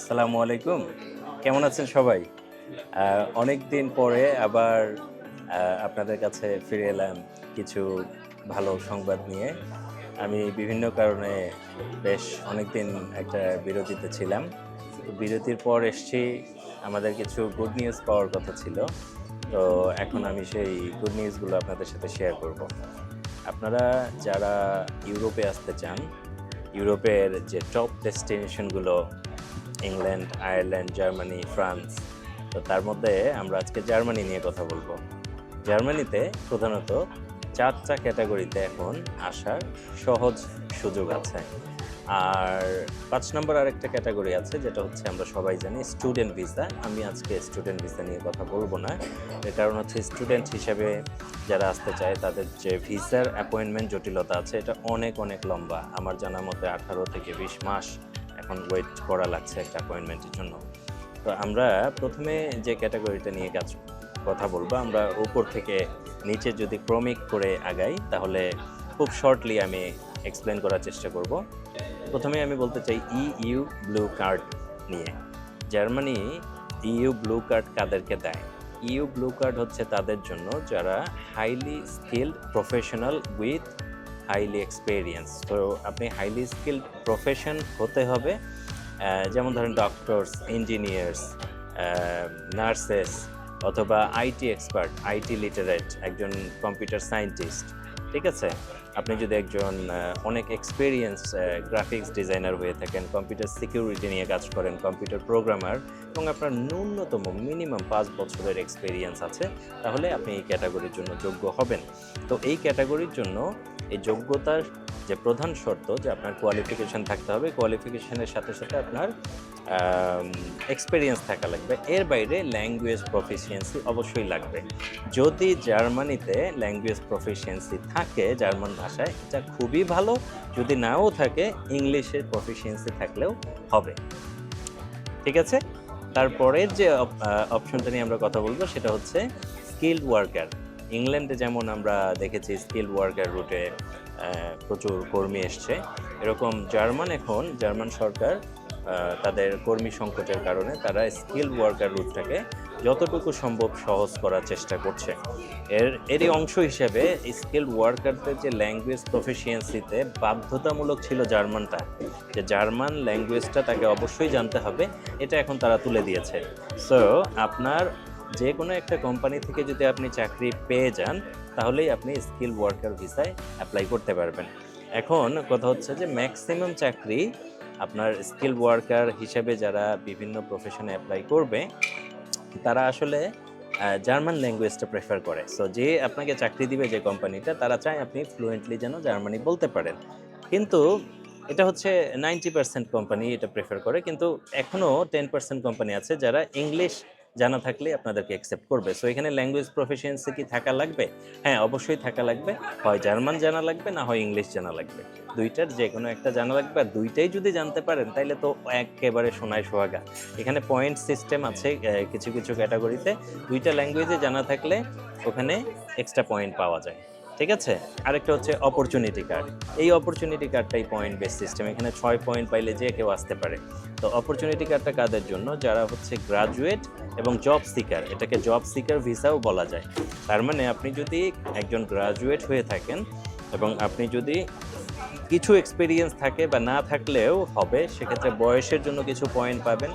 আসসালামু আলাইকুম। কেমন আছেন সবাই? অনেক দিন পরে আবার আপনাদের কাছে ফিরে এলাম কিছু ভালো সংবাদ নিয়ে। আমি বিভিন্ন কারণে বেশ অনেক দিন একটা বিরতিতে ছিলাম। তো বিরতির পর এসছি, আমাদের কিছু গুড নিউজ পাওয়ার কথা ছিল। তো এখন আমি সেই গুড নিউজগুলো আপনাদের সাথে শেয়ার করব। আপনারা যারা ইউরোপে আসতে চান, ইউরোপের যে টপ ডেস্টিনেশনগুলো ইংল্যান্ড, আয়ারল্যান্ড, জার্মানি, ফ্রান্স। তো তার মধ্যে আমরা আজকে জার্মানি নিয়ে কথা বলব। জার্মানিতে প্রধানত চারটা ক্যাটাগরিতে এখন আসার সহজ সুযোগ আছে। আর পাঁচ নম্বর আরেকটা ক্যাটাগরি আছে, যেটা হচ্ছে আমরা সবাই জানি স্টুডেন্ট ভিসা। আমি আজকে স্টুডেন্ট ভিসা নিয়ে কথা বলব না। এর কারণ হচ্ছে স্টুডেন্ট হিসেবে যারা আসতে চায়, তাদের যে ভিসার অ্যাপয়েন্টমেন্ট জটিলতা আছে, এটা অনেক অনেক লম্বা। আমার জানা মতে আঠারো থেকে বিশ মাস এখন ওয়েট করা লাগছে একটা অ্যাপয়েন্টমেন্টের জন্য। তো আমরা প্রথমে যে ক্যাটাগরিটা নিয়ে কাজ, কথা বলব, আমরা উপর থেকে নিচে যদি ক্রমিক করে আগাই, তাহলে খুব শর্টলি আমি এক্সপ্লেন করার চেষ্টা করব। প্রথমে আমি বলতে চাই ইউ ব্লু কার্ড নিয়ে। জার্মানি ইউ ব্লু কার্ড কাদেরকে দেয়? ইউ ব্লু কার্ড হচ্ছে তাদের জন্য যারা highly skilled professional with highly experience তো আপনি হাইলি স্কিল্ড প্রফেশন হতে হবে যেমন ধরেন ডক্টরস ইঞ্জিনিয়ার্স নার্সেস অথবা আইটি এক্সপার্ট আইটি লিটারেট একজন কম্পিউটার সায়েন্টিস্ট ঠিক আছে? আপনি যদি একজন অনেক এক্সপিরিয়েন্স গ্রাফিক্স ডিজাইনার হয়ে থাকেন কম্পিউটার সিকিউরিটি নিয়ে কাজ করেন কম্পিউটার প্রোগ্রামার এবং আপনার ন্যূনতম মিনিমাম পাঁচ বছরের এক্সপিরিয়েন্স আছে, তাহলে আপনি এই ক্যাটাগরির জন্য যোগ্য হবেন। তো এই ক্যাটাগরির জন্য এই যোগ্যতার যে প্রধান শর্ত যে আপনার কোয়ালিফিকেশন থাকতে হবে কোয়ালিফিকেশনের সাথে সাথে আপনার এক্সপিরিয়েন্স থাকা লাগবে। এর বাইরে ল্যাঙ্গুয়েজ প্রফিসিয়েন্সি অবশ্যই লাগবে। যদি জার্মানিতে ল্যাঙ্গুয়েজ প্রফিসিয়েন্সি থাকে, জার্মান ভাষায়, এটা খুবই ভালো। যদি নাও থাকে ইংলিশের প্রফিসিয়েন্সি থাকলেও হবে। ঠিক আছে? তারপরের যে অপশনটা নিয়ে আমরা কথা বলব, সেটা হচ্ছে স্কিল্ড ওয়ার্কার ইংল্যান্ডে যেমন আমরা দেখেছি স্কিল ওয়ার্কার রুটে প্রচুর কর্মী এসছে। এরকম জার্মান এখন, জার্মান সরকার তাদের কর্মী সংকটের কারণে তারা স্কিল্ড ওয়ার্কার রুটটাকে যতটুকু সম্ভব সহজ করার চেষ্টা করছে। এর, এরই অংশ হিসেবে স্কিল্ড ওয়ার্কারদের যে ল্যাঙ্গুয়েজ প্রফিসিয়েন্সিতে বাধ্যতামূলক ছিল জার্মানটা, যে জার্মান ল্যাঙ্গুয়েজটা তাকে অবশ্যই জানতে হবে, এটা এখন তারা তুলে দিয়েছে। সো আপনার যে কোনো একটা কোম্পানি থেকে যদি আপনি চাকরি পেয়ে যান, তাহলেই আপনি স্কিল ওয়ার্কার ভিসায় অ্যাপ্লাই করতে পারবেন। এখন কথা হচ্ছে যে ম্যাক্সিমাম চাকরি আপনার স্কিল ওয়ার্কার হিসেবে যারা বিভিন্ন প্রফেশনে অ্যাপ্লাই করবে, তারা আসলে জার্মান ল্যাঙ্গুয়েজটা প্রেফার করে। সো যে আপনাকে চাকরি দিবে যে কোম্পানিটা তারা চায় আপনি ফ্লুয়েন্টলি যেন জার্মানি বলতে পারেন। কিন্তু এটা হচ্ছে নাইনটি পার্সেন্ট কোম্পানি এটা প্রেফার করে। কিন্তু এখনও টেন পার্সেন্ট কোম্পানি আছে যারা ইংলিশ জানা থাকলে আপনাদেরকে অ্যাকসেপ্ট করবে। সো এখানে ল্যাঙ্গুয়েজ প্রফেশিয়েন্সি কি থাকা লাগবে? হ্যাঁ অবশ্যই থাকা লাগবে। হয় জার্মান জানা লাগবে, না হয় ইংলিশ জানা লাগবে। দুইটার যে কোনো একটা জানা লাগবে। আর দুইটাই যদি জানতে পারেন, তাইলে তো একেবারে সোনায় সোহাগা। এখানে পয়েন্ট সিস্টেম আছে কিছু কিছু ক্যাটাগরিতে দুইটা ল্যাঙ্গুয়েজে জানা থাকলে ওখানে এক্সট্রা পয়েন্ট পাওয়া যায়। ঠিক আছে? আরেকটা হচ্ছে অপরচুনিটি কার্ড এই অপরচুনিটি কার্ডটাই পয়েন্ট বেস সিস্টেম এখানে ছয় পয়েন্ট পাইলে যে কেউ আসতে পারে। তো অপরচুনিটি কার্ডটা কাদের জন্য? যারা হচ্ছে গ্রাজুয়েট এবং জব সিকার এটাকে জব সিকার ভিসাও বলা যায়। তার মানে আপনি যদি একজন গ্রাজুয়েট হয়ে থাকেন এবং আপনি যদি কিছু এক্সপিরিয়েন্স থাকে বা না থাকলেও হবে, সেক্ষেত্রে বয়সের জন্য কিছু পয়েন্ট পাবেন,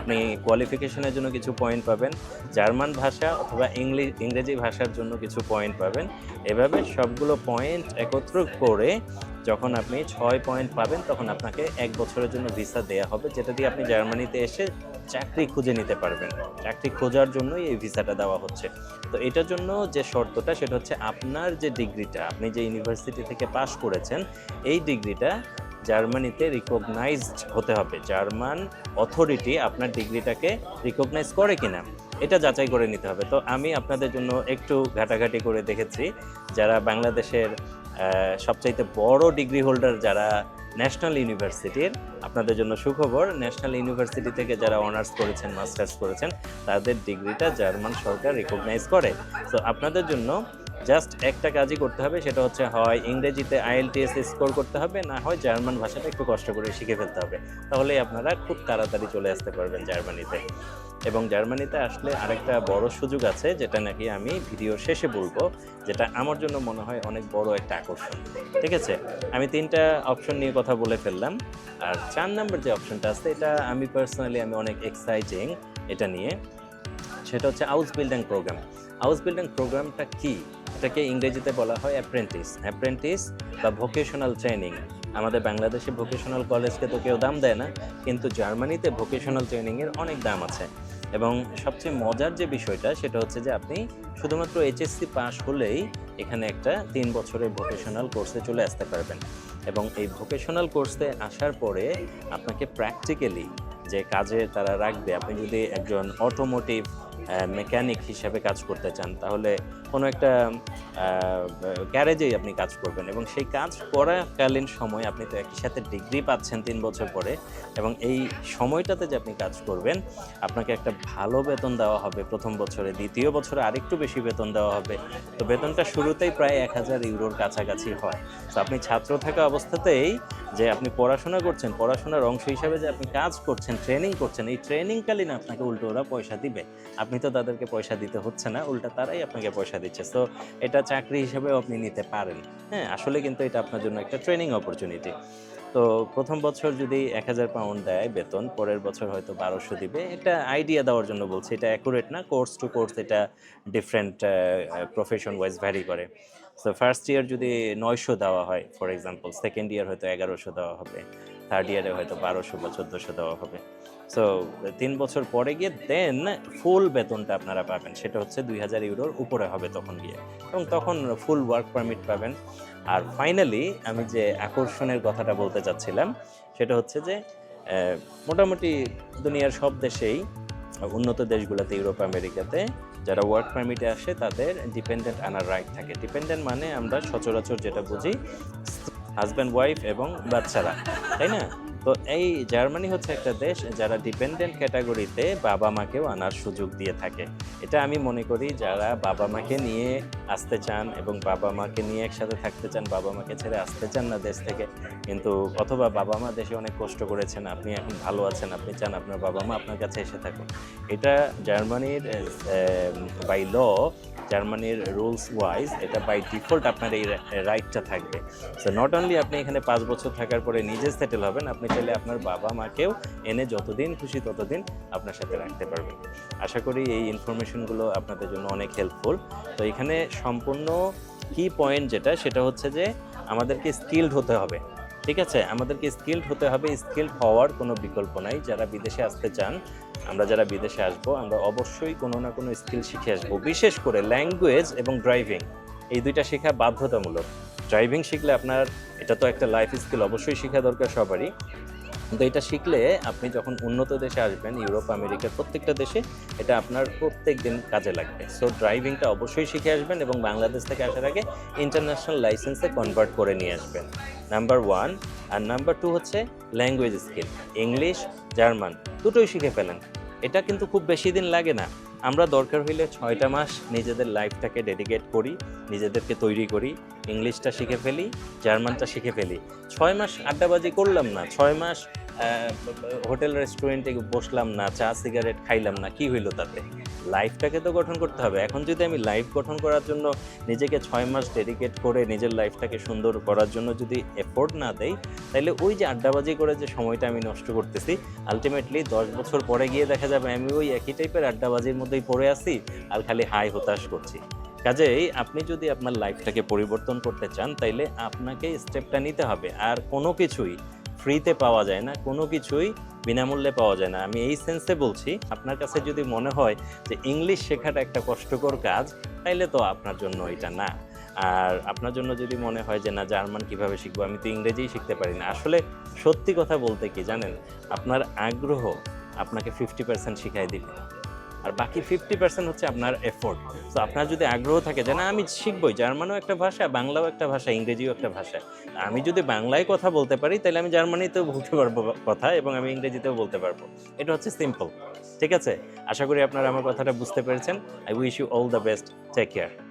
আপনি কোয়ালিফিকেশনের জন্য কিছু পয়েন্ট পাবেন, জার্মান ভাষা অথবা ইংলিশ ইংরেজি ভাষার জন্য কিছু পয়েন্ট পাবেন। এভাবে সবগুলো পয়েন্ট একত্র করে যখন আপনি ছয় পয়েন্ট পাবেন, তখন আপনাকে এক বছরের জন্য ভিসা দেওয়া হবে, যেটা দিয়ে আপনি জার্মানিতে এসে চাকরি খুঁজে নিতে পারবেন। চাকরি খোঁজার জন্যই এই ভিসাটা দেওয়া হচ্ছে। তো এটার জন্য যে শর্তটা, সেটা হচ্ছে আপনার যে ডিগ্রিটা, আপনি যে ইউনিভার্সিটি থেকে পাশ করেছেন, এই ডিগ্রিটা জার্মানিতে রিকগনাইজড হতে হবে। জার্মান অথরিটি আপনার ডিগ্রিটাকে রিকগনাইজ করে কিনা, এটা যাচাই করে নিতে হবে। তো আমি আপনাদের জন্য একটু ঘাটাঘাটি করে দেখেছি, যারা বাংলাদেশের সবচাইতে বড় ডিগ্রি হোল্ডার যারা ন্যাশনাল ইউনিভার্সিটির আপনাদের জন্য সুখবর ন্যাশনাল ইউনিভার্সিটি থেকে যারা অনার্স করেছেন মাস্টার্স করেছেন, তাদের ডিগ্রিটা জার্মান সরকার রিকগনাইজ করে। তো আপনাদের জন্য জাস্ট একটা কাজই করতে হবে, সেটা হচ্ছে হয় ইংরেজিতে আইএলটিএস স্কোর করতে হবে, না হয় জার্মান ভাষাটা একটু কষ্ট করে শিখে ফেলতে হবে। তাহলেই আপনারা খুব তাড়াতাড়ি চলে আসতে পারবেন জার্মানিতে। এবং জার্মানিতে আসলে আরেকটা বড় সুযোগ আছে, যেটা নাকি আমি ভিডিও শেষে বলব, যেটা আমার জন্য মনে হয় অনেক বড় একটা আকর্ষণ। ঠিক আছে? আমি তিনটা অপশন নিয়ে কথা বলে ফেললাম। আর চার নাম্বার যে অপশনটা আছে, এটা আমি পার্সোনালি আমি অনেক এক্সাইটিং এটা নিয়ে। সেটা হচ্ছে house building programme house building প্রোগ্রামটা কি? এটাকে ইংরেজিতে বলা হয় অ্যাপ্রেন্টিস অ্যাপ্রেন্টিস বা ভোকেশনাল ট্রেনিং আমাদের বাংলাদেশে ভোকেশনাল কলেজকে তো কেউ দাম দেয় না, কিন্তু জার্মানিতে ভোকেশনাল ট্রেনিংয়ের অনেক দাম আছে। এবং সবচেয়ে মজার যে বিষয়টা, সেটা হচ্ছে যে আপনি শুধুমাত্র এইচএসসি পাস হলেই এখানে একটা তিন বছরের ভোকেশনাল কোর্সে চলে আসতে পারবেন। এবং এই ভোকেশনাল কোর্সে আসার পরে আপনাকে প্র্যাকটিক্যালি যে কাজে তারা রাখবে, আপনি যদি একজন অটোমোটিভ মেকানিক হিসাবে কাজ করতে চান, তাহলে কোনো একটা গ্যারেজেই আপনি কাজ করবেন এবং সেই কাজ করাকালীন সময় আপনি তো একই সাথে ডিগ্রি পাচ্ছেন তিন বছর পরে এবং এই সময়টাতে যে আপনি কাজ করবেন, আপনাকে একটা ভালো বেতন দেওয়া হবে প্রথম বছরে, দ্বিতীয় বছরে আরেকটু বেশি বেতন দেওয়া হবে। তো বেতনটা শুরুতেই প্রায় এক হাজার ইউরোর কাছাকাছি হয়। তো আপনি ছাত্র থাকা অবস্থাতেই যে আপনি পড়াশোনা করছেন, পড়াশোনার অংশ হিসাবে যে আপনি কাজ করছেন ট্রেনিং করছেন, এই ট্রেনিংকালীন আপনাকে উল্টো ওরা পয়সা দিবে। আপনি তো তাদেরকে পয়সা দিতে হচ্ছে না, উল্টা তারাই আপনাকে পয়সা দিচ্ছে। তো এটা চাকরি হিসেবেও আপনি নিতে পারেন। হ্যাঁ আসলে কিন্তু এটা আপনার জন্য একটা ট্রেনিং অপরচুনিটি তো প্রথম বছর যদি এক হাজার পাউন্ড দেয় বেতন, পরের বছর হয়তো বারোশো দিবে। এটা আইডিয়া দেওয়ার জন্য বলছি, এটা অ্যাকুরেট না কোর্স টু কোর্স এটা ডিফারেন্ট প্রফেশন ওয়াইজ ভ্যারি করে। সো ফার্স্ট ইয়ার যদি নয়শো দেওয়া হয় ফর এক্সাম্পল সেকেন্ড ইয়ার হয়তো এগারোশো দেওয়া হবে থার্ড ইয়ারে হয়তো বারোশো বা চোদ্দোশো দেওয়া হবে। সো তিন বছর পরে গিয়ে দেন ফুল বেতনটা আপনারা পাবেন। সেটা হচ্ছে দুই হাজার ইউরোর উপরে হবে তখন গিয়ে। এবং তখন ফুল ওয়ার্ক পারমিট পাবেন। আর ফাইনালি আমি যে আকর্ষণের কথাটা বলতে চাচ্ছিলাম, সেটা হচ্ছে যে মোটামুটি দুনিয়ার সব দেশেই উন্নত দেশগুলোতে, ইউরোপ, আমেরিকাতে যারা ওয়ার্ক পারমিটে আসে, তাদের ডিপেন্ডেন্ট আনার রাইট থাকে। ডিপেন্ডেন্ট মানে আমরা সচরাচর যেটা বুঝি হাজব্যান্ড ওয়াইফ এবং বাচ্চারা। তাই না? তো এই জার্মানি হচ্ছে একটা দেশ যারা ডিপেন্ডেন্ট ক্যাটাগরিতে বাবা মাকেও আনার সুযোগ দিয়ে থাকে। এটা আমি মনে করি যারা বাবা মাকে নিয়ে আসতে চান এবং বাবা মাকে নিয়ে একসাথে থাকতে চান বাবা মাকে ছেড়ে আসতে চান না দেশ থেকে, কিন্তু অথবা বাবা মা দেশে অনেক কষ্ট করেছেন, আপনি এখন ভালো আছেন, আপনি চান আপনার বাবা মা আপনার কাছে এসে থাকুন এটা জার্মানির বাই ল জার্মানির রুলস ওয়াইজ এটা বাই ডিফল্ট আপনার এই রাইটটা থাকবে। সো নট অনলি আপনি এখানে পাঁচ বছর থাকার পরে নিজে সেটেল হবেন, আপনি চাইলে আপনার বাবা মাকেও এনে যতদিন খুশি ততদিন আপনার সাথে রাখতে পারবেন। আশা করি এই ইনফরমেশনগুলো আপনাদের জন্য অনেক হেল্পফুল তো এখানে সম্পূর্ণ কি পয়েন্ট যেটা, সেটা হচ্ছে যে আমাদেরকে স্কিল্ড হতে হবে। ঠিক আছে? আমাদেরকে স্কিল্ড হতে হবে। স্কিল্ড হওয়ার কোনো বিকল্প নাই। যারা বিদেশে আসতে চান, আমরা যারা বিদেশে আসব, আমরা অবশ্যই কোনো না কোনো স্কিল শিখে আসব। বিশেষ করে ল্যাঙ্গুয়েজ এবং ড্রাইভিং এই দুইটা শেখা বাধ্যতামূলক। ড্রাইভিং শিখলে আপনার, এটা তো একটা লাইফ স্কিল অবশ্যই শেখা দরকার সবারই। কিন্তু এটা শিখলে আপনি যখন উন্নত দেশে আসবেন, ইউরোপ, আমেরিকার প্রত্যেকটা দেশে, এটা আপনার প্রত্যেক দিন কাজে লাগবে। সো ড্রাইভিংটা অবশ্যই শিখে আসবেন এবং বাংলাদেশ থেকে আসার আগে ইন্টারন্যাশনাল লাইসেন্সে কনভার্ট করে নিয়ে আসবেন। নাম্বার ওয়ান আর নাম্বার টু হচ্ছে ল্যাঙ্গুয়েজ স্কিল ইংলিশ জার্মান দুটোই শিখে ফেলেন। এটা কিন্তু খুব বেশি দিন লাগে না। আমরা দরকার হইলে ছয়টা মাস নিজেদের লাইফটাকে ডেডিকেট করি, নিজেদেরকে তৈরি করি, ইংলিশটা শিখে ফেলি, জার্মানটা শিখে ফেলি। ছয় মাস আড্ডাবাজি করলাম না, ছয় মাস হোটেল, রেস্টুরেন্টে বসলাম না, চা, সিগারেট খাইলাম না, কি হইল তাতে? লাইফটাকে তো গঠন করতে হবে। এখন যদি আমি লাইফ গঠন করার জন্য নিজেকে ছয় মাস ডেডিকেট করে নিজের লাইফটাকে সুন্দর করার জন্য যদি এফোর্ট না দেই তাহলে ওই যে আড্ডাবাজি করে যে সময়টা আমি নষ্ট করতেছি আলটিমেটলি দশ বছর পরে গিয়ে দেখা যাবে আমি ওই একই টাইপের আড্ডাবাজির মধ্যেই পড়ে আছি আর খালি হাই হতাশ করছি। কাজেই আপনি যদি আপনার লাইফটাকে পরিবর্তন করতে চান, তাইলে আপনাকে স্টেপটা নিতে হবে। আর কোনো কিছুই ফ্রিতে পাওয়া যায় না। কোনো কিছুই বিনামূল্যে পাওয়া যায় না। আমি এই সেন্সে বলছি, আপনার কাছে যদি মনে হয় যে ইংলিশ শেখাটা একটা কষ্টকর কাজ, তাইলে তো আপনার জন্য এটা না। আর আপনার জন্য যদি মনে হয় যে, না, জার্মান কীভাবে শিখব? আমি তো ইংরেজিই শিখতে পারি না। আসলে সত্যি কথা বলতে কি জানেন? আপনার আগ্রহ আপনাকে ফিফটি পার্সেন্ট শিখাই দিবে। আর বাকি ফিফটি পার্সেন্ট হচ্ছে আপনার এফোর্ট তো আপনার যদি আগ্রহ থাকে যে, না, আমি শিখবই। জার্মানও একটা ভাষা, বাংলাও একটা ভাষা, ইংরেজিও একটা ভাষা। আমি যদি বাংলায় কথা বলতে পারি, তাহলে আমি জার্মানিতেও বলতে পারব কথা এবং আমি ইংরেজিতেও বলতে পারব। এটা হচ্ছে সিম্পল ঠিক আছে? আশা করি আপনারা আমার কথাটা বুঝতে পেরেছেন। I wish you all the best take care